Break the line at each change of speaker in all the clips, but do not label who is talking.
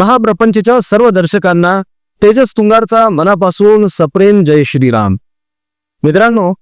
महाप्रपंचच्या सर्व दर्शकांना तेजस तुंगारचा मनापासून सप्रेम जय श्रीराम. मित्रांनो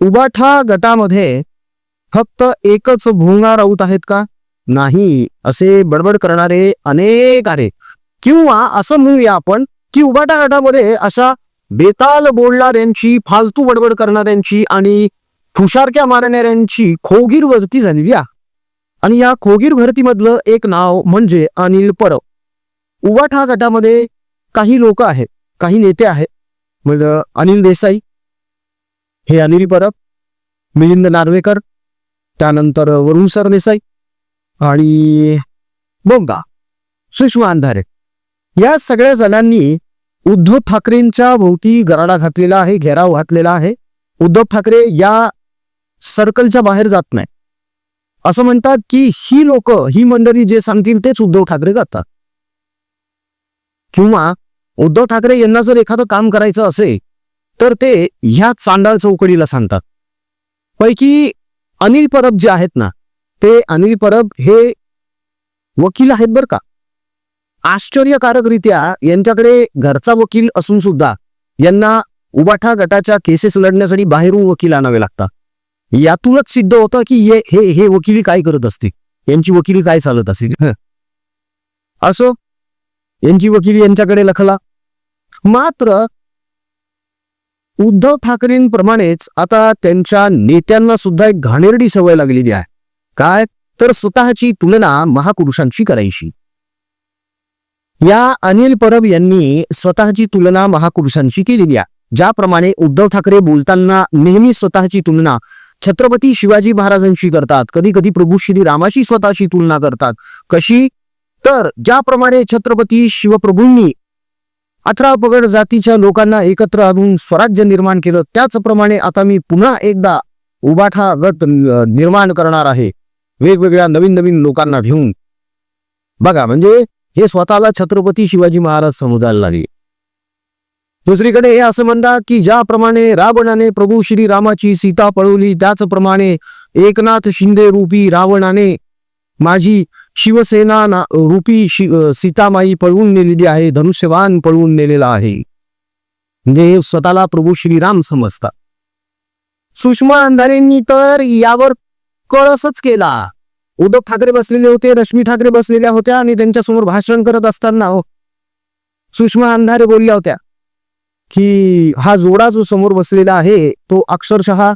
उबाठा गटामध्ये फक्त एकच भुंगा राऊत आहेत का? नाही असे बडबड करणारे अनेक आहे किंवा असं म्हणूया आपण की उबाटा गटामध्ये अशा बेताल बोलणाऱ्यांची फालतू बडबड करणाऱ्यांची आणि फुशारक्या मारणाऱ्यांची खोगीर वरती झालेली आहे आणि या खोगीर भरतीमधलं एक नाव म्हणजे अनिल परब. उबाठा गटामध्ये काही लोक आहेत काही नेते आहेत. म्हणजे अनिल देसाई हे अनिल परब मिलिंद नार्वेकर त्यानंतर वरुण सरदेसाई आणि बोंगा सुषमा अंधारे. या सगळ्या जणांनी उद्धव ठाकरेंच्या भोवती गराडा घातलेला आहे घेराव घातलेला आहे. उद्धव ठाकरे या सर्कलच्या बाहेर जात नाही असं म्हणतात की ही लोक ही मंडळी जे सांगतील तेच उद्धव ठाकरे करतात. किंवा उद्धव ठाकरे यांना जर एखादं काम करायचं असेल तर ते ह्या चांडाळ चौकडीला सांगतात. पैकी अनिल परब जे आहेत ना ते अनिल परब हे वकील आहेत बरं का. आश्चर्यकारकरित्या यांच्याकडे घरचा वकील असून सुद्धा यांना उबाठा गटाच्या केसेस लढण्यासाठी बाहेरून वकील आणावे लागतात. यातूनच सिद्ध होतं की हे हे हे वकिली काय करत असते यांची वकिली काय चालत असेल? असो यांची वकिली यांच्याकडे लखला. मात्र उद्धव ठाकरेंप्रमाणेच आता त्यांच्या नेत्यांना सुद्धा एक घाणेरडी सवय लागलेली आहे. काय? तर स्वतःची तुलना महापुरुषांशी करायची. या अनिल परब यांनी स्वतःची तुलना महापुरुषांशी केलेली आहे. ज्याप्रमाणे उद्धव ठाकरे बोलताना नेहमी स्वतःची तुलना छत्रपती शिवाजी महाराजांशी करतात. कधी कधी प्रभू श्री रामाशी स्वतःशी तुलना करतात. कशी? तर ज्याप्रमाणे छत्रपती शिवप्रभूंनी अठरा पगड जातीच्या लोकांना एकत्र आणून स्वराज्य निर्माण केलं त्याचप्रमाणे आता मी पुन्हा एकदा उबाठा गट निर्माण करणार आहे. वेगवेगळ्या नवीन नवीन लोकांना घेऊन. बघा म्हणजे हे स्वतःला छत्रपती शिवाजी महाराज समजायला लागले. दुसरीकडे हे असं म्हणतात की ज्याप्रमाणे रावणाने प्रभू श्री रामाची सीता पळवली त्याचप्रमाणे एकनाथ शिंदे रूपी रावणाने माझी शिवसेना ना रूपी शि सीतामाई पळवून नेलेली आहे धनुष्यवान पळवून नेलेला आहे. म्हणजे स्वतःला प्रभू श्रीराम समजतात. सुषमा अंधारेंनी तर यावर कळसच केला. उद्धव ठाकरे बसलेले होते रश्मी ठाकरे बसलेल्या होत्या आणि त्यांच्यासमोर भाषण करत असताना सुषमा अंधारे बोलल्या होत्या. की हा जोडा जो समोर बसलेला आहे तो अक्षरशः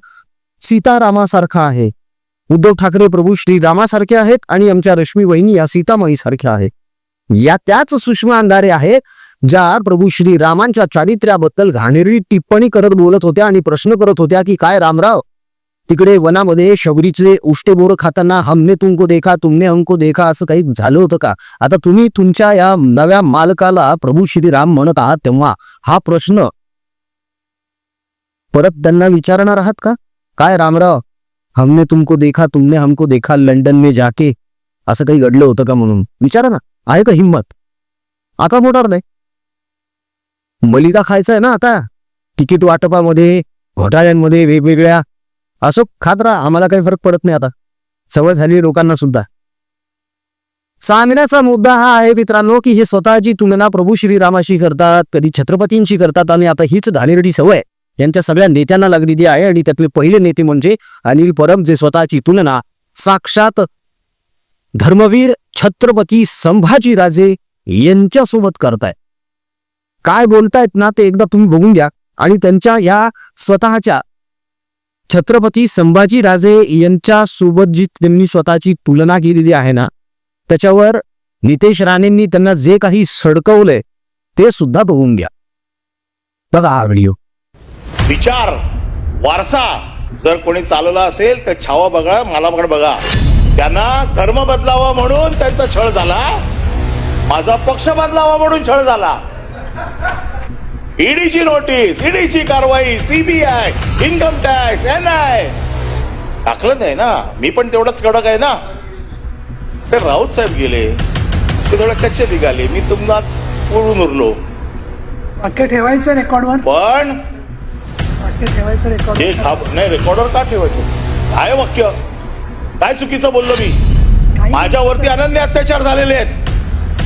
सीतारामासारखा आहे. उद्धव ठाकरे प्रभू श्रीरामासारखे आहेत आणि आमच्या रश्मी वहिनी या सीतामाई सारख्या आहेत. या त्याच सुषमा अंधारे आहेत ज्या प्रभू श्री रामांच्या चारित्र्याबद्दल घाणेरडी टिप्पणी करत बोलत होत्या आणि प्रश्न करत होत्या की काय रामराव तिकडे वनामध्ये शबरीचे उष्टेबोर खाताना हमने तुमको देखा तुमने हमको देखा असं काही झालं होतं का? आता तुम्ही तुमच्या या नव्या मालकाला प्रभू श्रीराम म्हणत आहात तेव्हा हा प्रश्न परत त्यांना विचारणार आहात का? काय रामराव हमने तुमको देखा तुमने हमको देखा लंडन मे जाके असं काही घडलं होतं का म्हणून? विचारा ना आहे का हिंमत? आता होणार नाही. मलिदा खायचा आहे ना आता. तिकीट वाटपामध्ये घोटाळ्यांमध्ये वेगवेगळ्या असो खात राहा आम्हाला काही फरक पडत नाही आता. सवय झाली लोकांना सुद्धा. सांगण्याचा मुद्दा हा आहे मित्रांनो की हे स्वतःची तुलना प्रभू श्रीरामाशी करतात कधी छत्रपतींशी करतात आणि आता हीच घाणेरडी सवय यांच्या सगळ्या नेत्यांना लागलेली आहे आणि त्यातले पहिले नेते म्हणजे अनिल परब जे स्वतःची तुलना साक्षात धर्मवीर छत्रपती संभाजीराजे यांच्यासोबत करताय काय बोलतायत ना ते एकदा तुम्ही बघून घ्या. आणि त्यांच्या या स्वतःच्या छत्रपती संभाजी राजे यांच्या सोबत जी त्यांनी स्वतःची तुलना केलेली आहे ना त्याच्यावर नितेश राणेंनी त्यांना जे काही सडकवलंय ते सुद्धा बघून घ्या. बघा हा व्हिडिओ.
विचार वारसा जर कोणी चालवला असेल तर छावा बघा मला बघा. त्यांना धर्म बदलावा म्हणून त्यांचा छळ झाला. माझा पक्ष बदलावा म्हणून छळ झाला. ईडीची नोटीस ईडीची कारवाई CBI income tax N I टाकलं नाही ना. मी पण तेवढंच कडक आहे ना. ते राऊत साहेब गेले. ते थोडे कच्चे निघाले. मी तुम्हाला पळून उरलो.
वाक्य ठेवायचं रेकॉर्डवर
पण
वाक्य ठेवायचं
हे
रेकॉर्ड
थांब नाही रेकॉर्डवर का ठेवायचं? काय वाक्य? काय चुकीचं बोललो मी? माझ्यावरती अनन्य अत्याचार झालेले आहेत.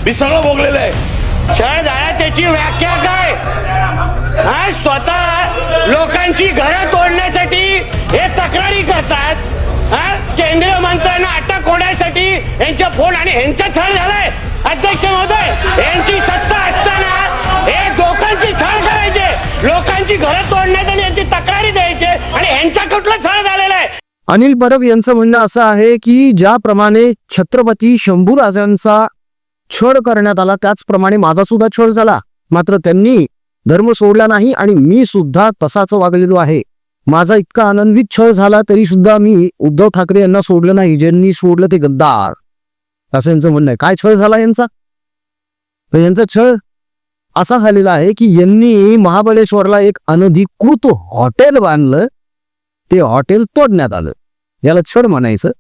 मी सगळं भोगलेलं आहे
शरद आहे त्याची व्याख्या काय? हा स्वतः लोकांची घरं तोडण्यासाठी हे तक्रारी करतात. केंद्रीय मंत्र्यांना अटक होण्यासाठी यांच्या फोन आणि यांचा छळ झालाय. अध्यक्ष महोदय यांची सत्ता असताना हे लोकांची छळ करायचे. लोकांची घरं तोडण्यात आणि यांची तक्रारी द्यायचे आणि यांचा कुठला छळ झालेला आहे?
अनिल परब यांचं म्हणणं असं आहे की ज्याप्रमाणे छत्रपती शंभूराजांचा छळ करण्यात आला त्याचप्रमाणे माझा सुद्धा छळ झाला. मात्र त्यांनी धर्म सोडला नाही आणि मी सुद्धा तसाच वागलेलो आहे. माझा इतका आनंदित छळ झाला तरी सुद्धा मी उद्धव ठाकरे यांना सोडलं नाही ज्यांनी सोडलं ते गद्दार. असं यांचं म्हणणं आहे. काय छळ झाला यांचा? तर यांचा छळ असा झालेला आहे की यांनी महाबळेश्वरला एक अनधिकृत हॉटेल बांधलं. ते हॉटेल तोडण्यात आलं. याला छळ म्हणायचं.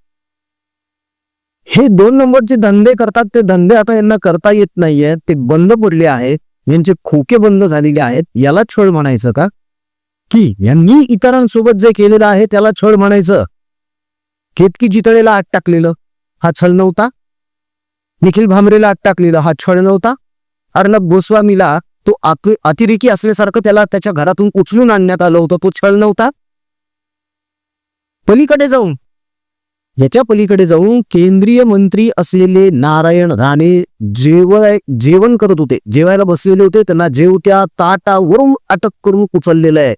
हे दोन नंबरचे धंदे करतात. ते धंदे आता यांना करता येत नाहीये. ते बंद पडले आहेत. यांचे खोके बंद झालेले आहेत याला छळ म्हणायचं का? की यांनी इतरांसोबत जे केलेलं आहे त्याला छळ म्हणायचं? केतकी जितळेला आत टाकलेलं हा छळ नव्हता? निखिल भामरेला आत टाकलेलं हा छळ नव्हता? अर्णब गोस्वामीला तो अतिरेकी असल्यासारखं त्याला त्याच्या घरातून उचलून आणण्यात आलं होतं तो छळ नव्हता? पलीकडे जाऊन याच्या पलीकडे जाऊन केंद्रीय मंत्री असलेले नारायण राणे जेवाय जेवण करत होते. जेवायला बसलेले होते. त्यांना जेवत्या ताटावरून अटक करून उचललेलं आहे.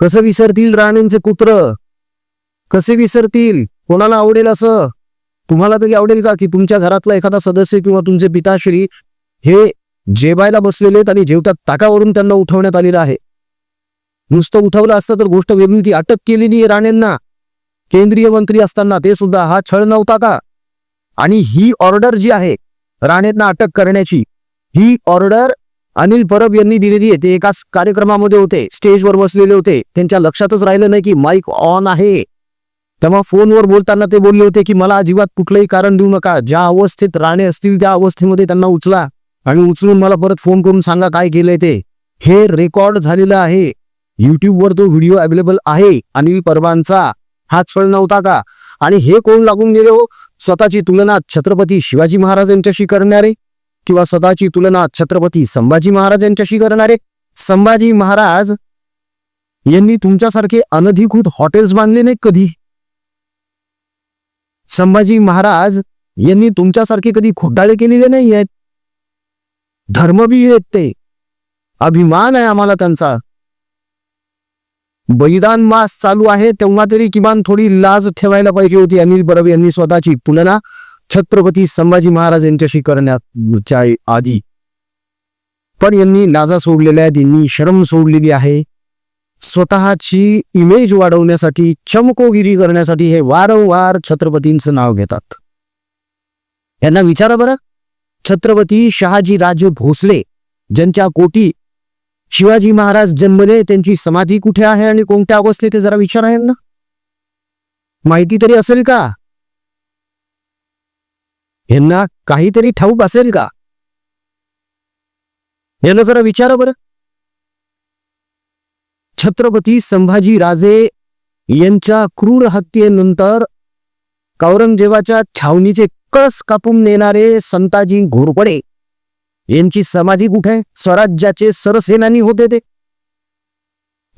कसं विसरतील राणेंचे कुत्र? कसे विसरतील? कोणाला आवडेल असं? तुम्हाला तरी आवडेल का की तुमच्या घरातला एखादा सदस्य किंवा तुमचे पिताश्री हे जेवायला बसलेले आहेत आणि जेवत्या ताकावरून त्यांना उठवण्यात आलेलं आहे? नुसतं उठवलं असतं तर गोष्ट वेगळी ती अटक केलेली आहे राणेंना. केंद्रीय मंत्री असताना ते सुद्धा हा छळ नव्हता का? आणि ही ऑर्डर जी आहे राणेंना अटक करण्याची ही ऑर्डर अनिल परब यांनी दिलेली आहे ते एका कार्यक्रमामध्ये होते स्टेजवर बसलेले होते त्यांच्या लक्षातच राहिलं नाही की माईक ऑन आहे. तेव्हा फोनवर बोलताना ते बोलले होते की मला अजिबात कुठलंही कारण देऊ नका ज्या अवस्थेत राणे असतील त्या अवस्थेमध्ये त्यांना उचला आणि उचलून मला परत फोन करून सांगा काय केलंय ते. हे रेकॉर्ड झालेलं आहे. युट्यूबवर तो व्हिडिओ अवेलेबल आहे अनिल परबांचा. हाच फळ नव्हता का? आणि हे कोण लागून गेले हो? स्वतःची तुलना छत्रपती शिवाजी महाराज यांच्याशी करणारे? किंवा स्वतःची तुलना छत्रपती संभाजी महाराज यांच्याशी करणारे? संभाजी महाराज यांनी तुमच्यासारखे अनधिकृत हॉटेल्स बांधले नाही कधी? संभाजी महाराज यांनी तुमच्यासारखे कधी खोटाळे केलेले नाही आहेत धर्मवीर आहेत ते. अभिमान आहे आम्हाला त्यांचा. बलिदान मास चालू आहे तेव्हा तरी किमान थोडी लाज ठेवायला पाहिजे होती. अनिल परब यांनी स्वतःची पुनना छत्रपती संभाजी महाराज यांच्याशी करण्याच्या आधी. पण यांनी लाजा सोडलेल्या आहेत यांनी शरम सोडलेली आहे. स्वतःची इमेज वाढवण्यासाठी चमकोगिरी करण्यासाठी हे वारंवार छत्रपतींचं नाव घेतात. यांना विचारा बरं. छत्रपती शहाजी राजे भोसले ज्यांच्या कोटी शिवाजी महाराज जन्मले त्यांची समाधी कुठे आहे आणि कोणत्या अवस्थेत जरा जरा आहे ना माहिती तरी असेल का? यांना काहीतरी ठाऊक असेल का? यांना जरा विचारा बरं. छत्रपती संभाजी राजे यांच्या क्रूर हत्येनंतर औरंगजेबाच्या छावणीचे कळस कापून नेणारे संताजी घोरपडे यांची समाधी कुठे? स्वराज्याचे सरसेनानी होते ते.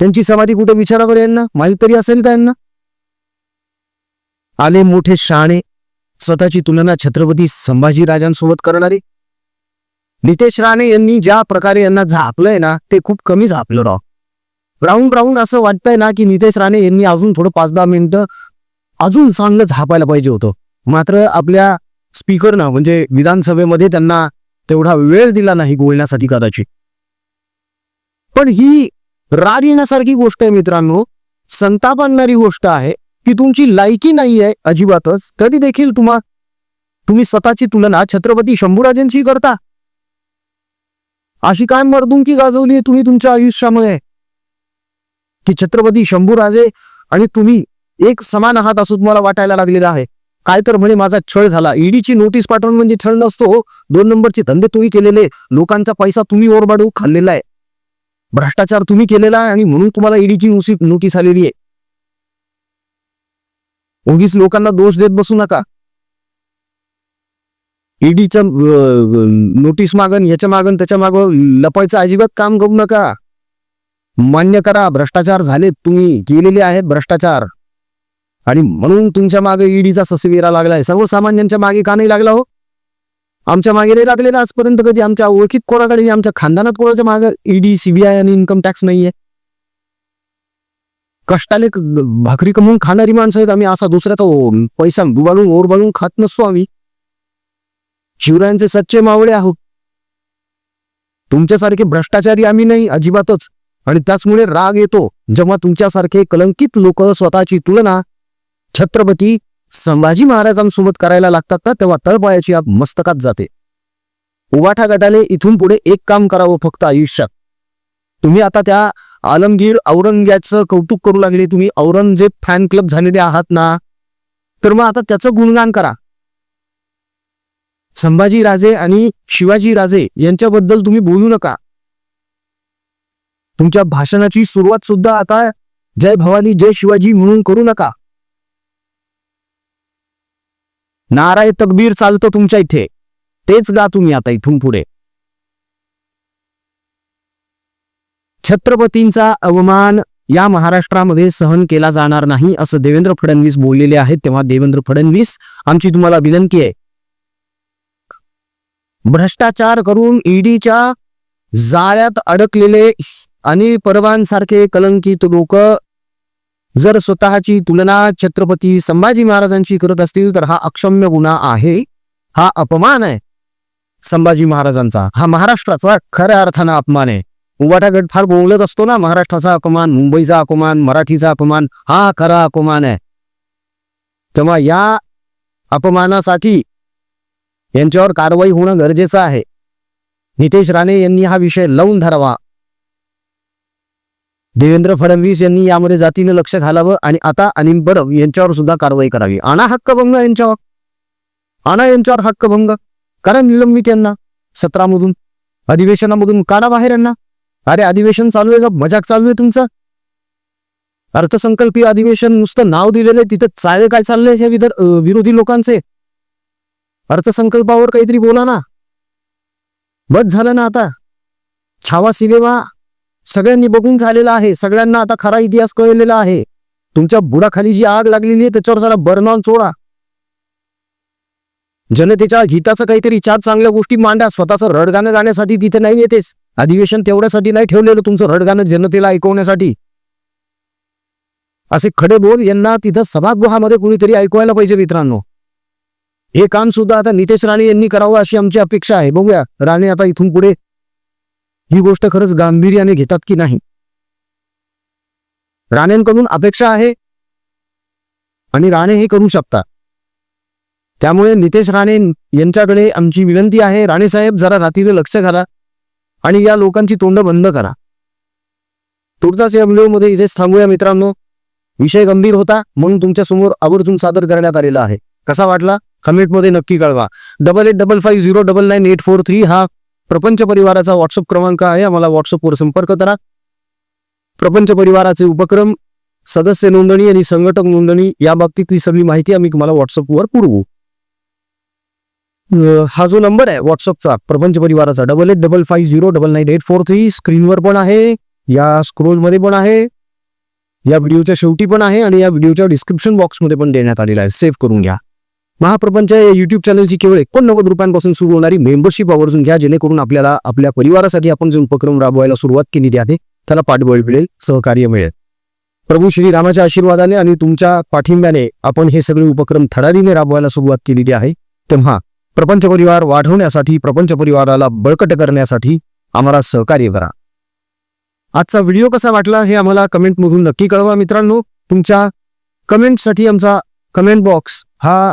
त्यांची समाधी कुठे? विचारा बरं यांना. माहीत तरी असेल का यांना? आले मोठे शाणे स्वतःची तुलना छत्रपती संभाजी राजांसोबत करणारे. नितेश राणे यांनी ज्या प्रकारे यांना झापलंय ना ते खूप कमी झापलं राव. राऊंड राऊंड असं वाटतंय ना की नितेश राणे यांनी अजून थोडं पाच दहा मिनिटं अजून चांगलं झापायला पाहिजे होतं. मात्र आपल्या स्पीकरनं म्हणजे विधानसभेमध्ये त्यांना तेवढा वेळ दिला नाही बोलण्यासाठी कदाचित. पण ही राग येण्यासारखी गोष्ट आहे मित्रांनो संताप आणणारी गोष्ट आहे की तुमची लायकी नाही आहे अजिबातच तरी देखील तुम्हा तुम्ही स्वतःची तुलना छत्रपती शंभूराजांशी करता. अशी काय मर्दुंकी गाजवली आहे तुम्ही तुमच्या आयुष्यामध्ये की छत्रपती शंभूराजे आणि तुम्ही एक समान आहात असं तुम्हाला वाटायला लागलेलं आहे? काय तर म्हणे माझा छळ झाला. ईडीची नोटीस पाठवून म्हणजे छळ नसतो हो. दोन नंबरचे धंदे तुम्ही केलेले. लोकांचा पैसा तुम्ही ओरबाडू खाल्लेला आहे. भ्रष्टाचार तुम्ही केलेला आहे आणि म्हणून तुम्हाला ईडीची नोटीस आलेली आहे. उगीच लोकांना दोष देत बसू नका. ईडीचं नोटीस मागन याच्या मागन त्याच्या माग लपायचं अजिबात काम करू नका. मान्य करा भ्रष्टाचार झाले तुम्ही. केलेले आहेत भ्रष्टाचार. आणि म्हणून तुमच्या मागे ईडीचा ससवेरा लागलाय सर्वसामान्यांच्या मागे का नाही लागला हो? आमच्या मागे नाही लागलेला आजपर्यंत कधी. आमच्या ओळखीत कोणाकडे आमच्या खानदानात कोणाच्या मागे ईडी सीबीआय आणि इन्कम टॅक्स नाहीये? कष्टाले भाकरी कमवून खाणारी माणसं आहेत आम्ही. असा दुसऱ्याचा तर पैसा डुबाडून ओर बाळून खात नसतो आम्ही. शिवरायांचे सच्चे मावळे आहोत तुमच्यासारखे भ्रष्टाचारी आम्ही नाही अजिबातच. आणि त्याचमुळे राग येतो. जेव्हा तुमच्यासारखे कलंकित लोक स्वतःची तुलना छत्रपती संभाजी महाराजांसोबत करायला लागतात ना तेव्हा तळपायाची आप मस्तकात जाते. उबाठा गटाने इथून पुढे एक काम करावं फक्त आयुष्यात. तुम्ही आता त्या आलमगीर औरंग्याचं कौतुक करू लागले तुम्ही औरंगजेब फॅन क्लब झालेले आहात ना? तर मग आता त्याचं गुणगान करा. संभाजी राजे आणि शिवाजी राजे यांच्याबद्दल तुम्ही बोलू नका. तुमच्या भाषणाची सुरुवात सुद्धा आता जय भवानी जय शिवाजी म्हणून करू नका. नाराय तकबीर चालतं तुमच्या इथे. तेच गा तुम्ही आता इथून पुढे. छत्रपतींचा अवमान या महाराष्ट्रामध्ये सहन केला जाणार नाही असं देवेंद्र फडणवीस बोललेले आहेत. तेव्हा देवेंद्र फडणवीस आमची तुम्हाला विनंती आहे. भ्रष्टाचार करून ईडीच्या जाळ्यात अडकलेले आणि परवांसारखे कलंकित लोक जर स्वतःची तुलना छत्रपती संभाजी महाराजांची करत असतील तर हा अक्षम्य गुन्हा आहे. हा अपमान आहे संभाजी महाराजांचा. हा महाराष्ट्राचा खऱ्या अर्थानं अपमान आहे. उबाटा गट फार बोलत असतो ना महाराष्ट्राचा अपमान मुंबईचा अपमान मराठीचा अपमान हा खरा अपमान आहे. तेव्हा या अपमानासाठी यांच्यावर कारवाई होणं गरजेचं आहे. नितेश राणे यांनी हा विषय लावून धरावा. देवेंद्र फडणवीस यांनी यामध्ये जातीनं लक्ष घालावं आणि आता अनिल परब यांच्यावर सुद्धा कारवाई करावी. आणा हक्कभंग यांच्यावर. आणा यांच्यावर हक्कभंग. कारण निलंबित यांना. सत्रामधून अधिवेशनामधून काढा बाहेर यांना. अरे अधिवेशन चालू आहे का मजाक चालू आहे तुमचं. अर्थसंकल्पीय अधिवेशन नुसतं नाव दिलेलं आहे. तिथं चाळे काय चाललंय हे विदर विरोधी लोकांचे? अर्थसंकल्पावर काहीतरी बोला ना. बस झालं ना आता. छावा सिनेमा सगळ्यांनी बघून झालेला आहे. सगळ्यांना आता खरा इतिहास कळलेला आहे. तुमच्या बुडाखाली जी आग लागलेली आहे त्याच्यावर जरा बर्नॉन सोडा. जनतेच्या हिताचं काहीतरी चार चांगल्या गोष्टी मांडा. स्वतःचं रडगाणं गाण्यासाठी तिथे नाही येतेस. अधिवेशन तेवढ्यासाठी नाही ठेवलेलं तुमचं रडगाणं जनतेला ऐकवण्यासाठी. असे खडे बोल यांना तिथं सभागृहामध्ये कुणीतरी ऐकवायला पाहिजे मित्रांनो. हे काम सुद्धा आता नितेश राणे यांनी करावं अशी आमची अपेक्षा आहे. बघूया राणे आता इथून पुढे ही गोष्ट खरंच गांभीर्याने घेतात की नाही? राणेंकडून अपेक्षा आहे आणि राणे हे करू शकता त्यामुळे नितेश राणे यांच्याकडे आमची विनंती आहे. राणे साहेब जरा रात्रीला लक्ष घाला आणि या लोकांची तोंड बंद करा. तुर्तास या व्हिडिओमध्ये इथेच थांबूया मित्रांनो. विषय गंभीर होता म्हणून तुमच्यासमोर आवर्जून सादर करण्यात आलेला आहे. कसा वाटला? कमेंटमध्ये नक्की कळवा. Double eight double five zero double nine eight four three हा प्रपंच परिवाराचा व्हॉट्सअप क्रमांक आहे. आम्हाला व्हॉट्सअपवर संपर्क करा. प्रपंच परिवाराचे उपक्रम सदस्य नोंदणी आणि संघटक नोंदणी या बाबतीतली सगळी माहिती आम्ही तुम्हाला व्हॉट्सअपवर पुरवू. हा जो नंबर आहे व्हॉट्सअपचा प्रपंच परिवाराचा double eight double five zero double nine eight four three स्क्रीनवर पण आहे. या स्क्रोलमध्ये पण आहे. या व्हिडिओच्या शेवटी पण आहे आणि या व्हिडिओच्या डिस्क्रिप्शन बॉक्समध्ये पण देण्यात आलेला आहे. सेव्ह करून घ्या. महाप्रपंच या युट्यूब चॅनलची केवळ एकोणनव्वद रुपयांपासून सुरू होणारी मेंबरशिप आवर्जून घ्या जेणेकरून आपल्याला आपल्या परिवारासाठी आपण जे उपक्रम राबवायला सुरुवात केलेली आहे त्याला पाठबळ मिळेल सहकार्य मिळेल. प्रभू श्री रामाच्या आशीर्वादाने आणि तुमच्या पाठिंब्याने आपण हे सगळे उपक्रम थडारीने राबवायला सुरुवात केलेली आहे. तेव्हा प्रपंच परिवार वाढवण्यासाठी प्रपंच परिवाराला बळकट करण्यासाठी आम्हाला सहकार्य करा. आजचा व्हिडिओ कसा वाटला हे आम्हाला कमेंटमधून नक्की कळवा मित्रांनो. तुमच्या कमेंटसाठी आमचा कमेंट बॉक्स हा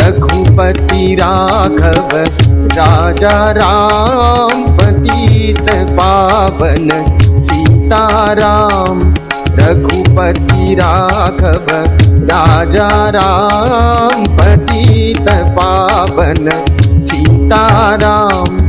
रघुपति राघव राजा राम पतित पावन सीताराम। रघुपति राघव राजा राम पतित पावन सीताराम